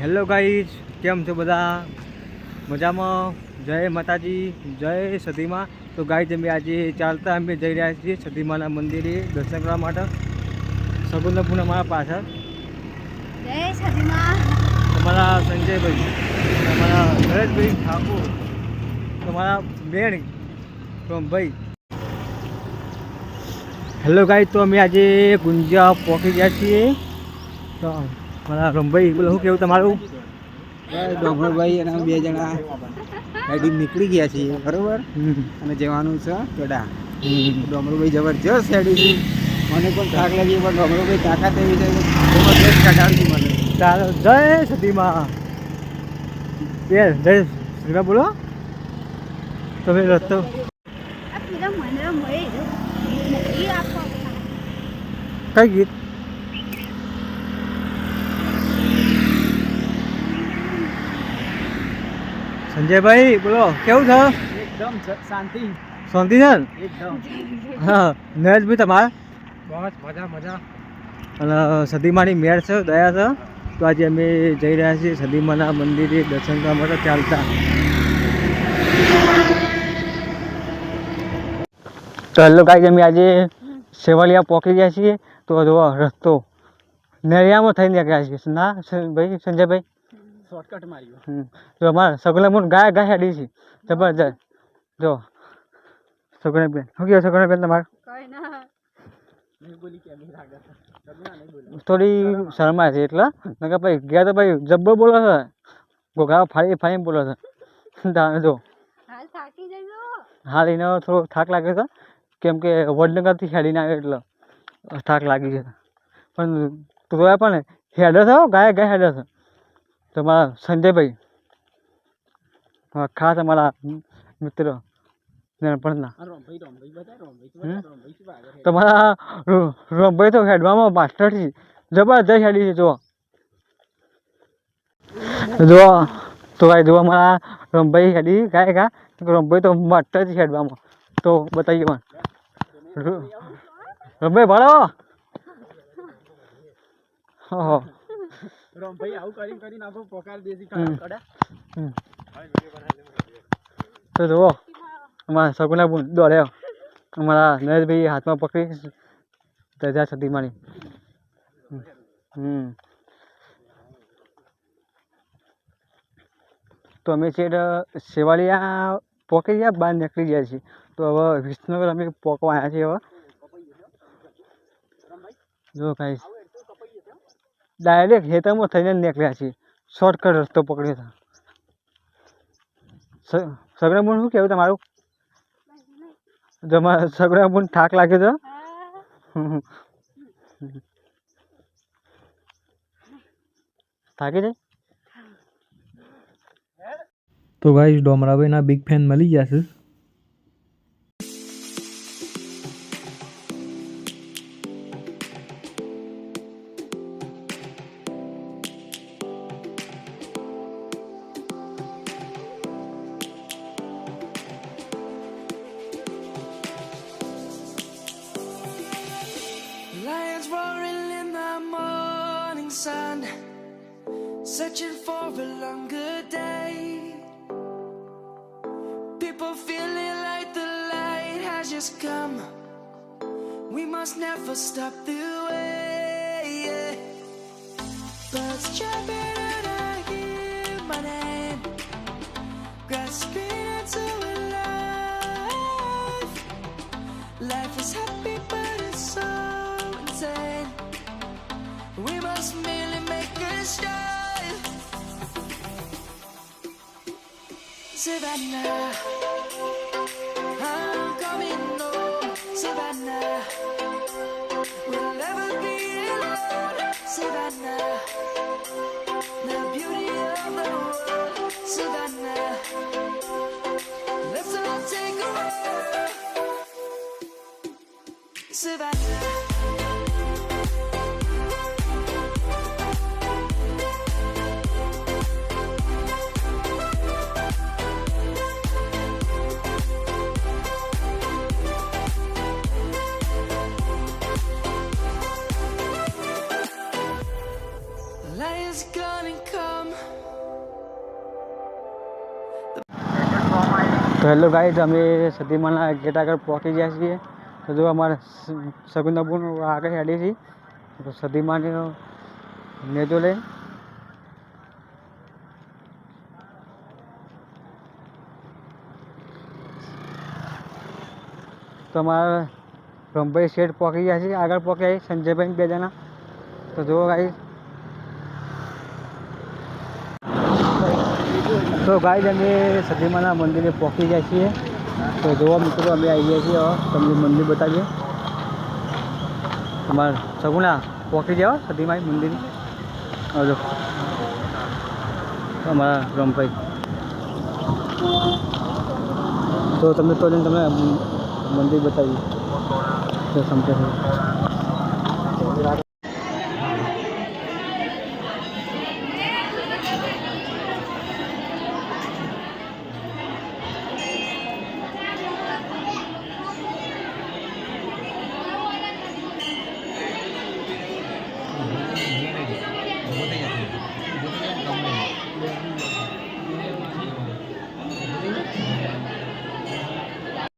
Hello guys કેમ છો બધા? મજામાં? જય માતાજી જય સતીમાં. તો ગાઈઝ અમે આજે ચાલતા અમે જઈ રહ્યા છીએ સતીમાના મંદિરે દર્શન કરવા માટે. સગુંદા પૂનમ અમારા પાછળ. તમારા સંજયભાઈ તમારા ગણેશભાઈ ઠાકોર તમારા બેન ભાઈ હેલો ગાઈઝ તો અમે આજે ગુંજા પહોંચી ગયા છીએ. તો મારા રમભાઈ બોલો શું કેવું તમારું? ડોમરભાઈ અને બે જણા હેડી નીકળી ગયા છીએ બરોબર? અને જવાનું છે હમ. ડોમરભાઈ જબરજસ્ત હેડી છે. મને પણ થાક લાગી પણ ડોમરભાઈ તાકાત એવી છે જબરજસ્ત કાઢાવી મને ચાલો જય સતીમાં જય જય સતીમાં બોલો. તમે રસ્તો કઈ ગીત? સંજયભાઈ બોલો કેવું છે? એકદમ શાંતિ. શાંતિ છે ને? એકદમ. હા નરેશભાઈ તમારે? બસ મજા મજા. અને સદીમાની મેળ છે દયા છે? તો આજે અમે જઈ રહ્યા છીએ સદીમાના મંદિરે દર્શન કરવા માટે ચાલતા. તો હેલો ગાઈઝ અમે આજે સેવાલિયા પહોંચી ગયા છીએ. તો જો રસ્તો. નરિયામાં થઈને ગયા છીએ. ના ભાઈ સંજયભાઈ? શોર્ટકટ માર્યો. જો અમારે સગુણા ગાય ગાય હેડી છે. જબરજસ્ત જો. સગુણા બેન. શું કહ્યું સગુણા બેન તમારે? થોડી શરમાય છે એટલે. નકર ભાઈ ગયા તો ભાઈ જબ્બર બોલો છે. ગોગા ફાડી ફાડીને બોલો છે. તાણે જો. હાલ થાકી જજો. હાલ એને થોડો થાક લાગે છે. કેમ કે વડનગરથી હેડીને આવે એટલે થાક લાગી છે. પણ તો પણ હેડે છે હો, ગાય ગાય હેડે છે. તો મારા સંજયભાઈ ખાસ અમારા મિત્ર? તમારા રોમભાઈ તો હેડવામાં માસ્ટર છે જબરજસ્ત હેડી છે જો જો તો ભાઈ જો અમારા રોમભાઈ હેડી ગાય ગા. રોમભાઈ તો માસ્ટર છે હેડવામાં. તો બતાવીએ પણ. રોમભાઈ ભણો. ઓહો. રોમભાઈ આવું કરી કરીને આખો પોકાર દેસી કડા તો જુઓ અમારા સગુના બુન દોડ્યો. અમારા નરેશભાઈ હાથમાં પકડી ધજા છતી મારી. હમ. તો અમે છે શેવાળિયા પોકી ગયા બહાર નીકળી ગયા છીએ. તો હવે વિસનગર અમે પોકવા આવ્યા છીએ હવે. જો કાંઈ ડાયરેક્ટ હેતામાં થઈને નીકળ્યા છીએ. શોર્ટકટ રસ્તો પકડ્યો હતો. સગડા શું કહેવું તમારું? જમા સગડા બુન થાક લાગે છે હા થાકી જાય? તો ગાઈસ ડોમરાભાઈના બિગ ફેન મળી જશે has come. We must never stop the way. Birds chirping and I hear my name, grasping into life. Life is happy, but it's so insane. We must merely make a start. Savannah, તો hello guide અમે સતીમાના gate આગળ પહોંચી ગયા છીએ. તો જો અમારે સગુંદાપુર આગળ હેડી છે, તો સતીમાને નેજો લઈ. તો અમારા રમભાઈ શેઠ પહોંચી ગયા છે, આગળ પહોંચ્યા સંજયભાઈ બે જણા. તો જુઓ ગાઈ તો ગાઈ અમે સદીમાના મંદિરે પહોંચી ગયા છીએ. તો જોવા મિત્રો, અમે આવી ગયા છીએ. તમને મંદિર બતાવીએ. અમારે સગુણા પહોંચી જાઓ સતીમાઈ મંદિર. અમારા રમભાઈ. તો તમે તો લઈને તમને મંદિર બતાવીએ. તો સમજે